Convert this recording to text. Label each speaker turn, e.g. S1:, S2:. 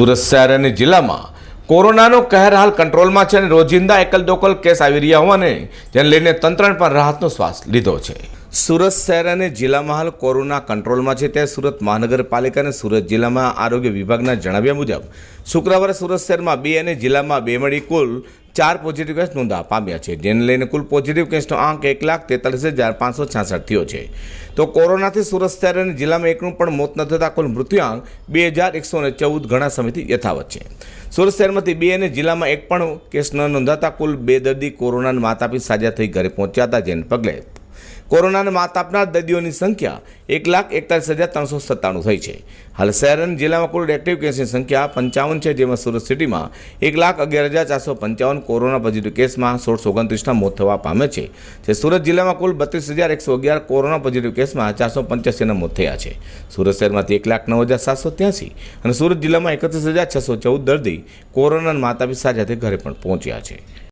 S1: સુરત શહેર અને જિલ્લામાં કોરોનાનો કહેર હાલ કંટ્રોલમાં છે અને રોજિંદા એકલ દોકલ કેસ આવી રહ્યા હોવાને જેને લઈને તંત્રને પણ રાહતનો શ્વાસ લીધો છે. સુરત શહેર અને જિલ્લામાં હાલ કોરોના કંટ્રોલમાં છે ત્યારે સુરત મહાનગરપાલિકા અને સુરત જિલ્લામાં આરોગ્ય વિભાગના જણાવ્યા મુજબ, શુક્રવારે સુરત શહેરમાં બે અને જિલ્લામાં બે મળી કુલ ચાર પોઝિટિવ કેસ નોંધવા પામ્યા છે, જેને લઈને કુલ પોઝિટિવ કેસનો આંક એક લાખ તેતાલીસ હજાર પાંચસો છાસઠ થયો છે. તો કોરોનાથી સુરત શહેર અને જિલ્લામાં એકનું પણ મોત ન થતાં કુલ મૃત્યુઆંક બે હજાર એકસો ને ચૌદ ઘણા સમયથી યથાવત છે. સુરત શહેરમાંથી બે અને જિલ્લામાં એક પણ કેસ ન નોંધાતા કુલ બે દર્દી કોરોનાના માત આપી સાજા થઈ ઘરે પહોંચ્યા હતા, જેને પગલે કોરોનાને માત આપનાર દર્દીઓની સંખ્યા એક લાખ એકતાલીસ હજાર ત્રણસો સત્તાણું થઈ છે. હાલ શહેર જિલ્લામાં કુલ એક્ટિવ કેસની સંખ્યા પંચાવન છે, જેમાં સુરત સિટીમાં એક લાખ અગિયાર હજાર ચારસો પંચાવન કોરોના પોઝિટિવ કેસમાં સોળસો ઓગણત્રીસના મોત થવા પામે છે. જે સુરત જિલ્લામાં કુલ બત્રીસ હજાર એકસો અગિયાર કોરોના પોઝિટિવ કેસમાં ચારસો પંચ્યાસીના મોત થયા છે. સુરત શહેરમાંથી એક લાખ નવ હજાર સાતસો ત્યાંસી અને સુરત જિલ્લામાં એકત્રીસ હજાર છસો ચૌદ દર્દી કોરોનાના માતા પિતા સાથે ઘરે પણ પહોંચ્યા છે.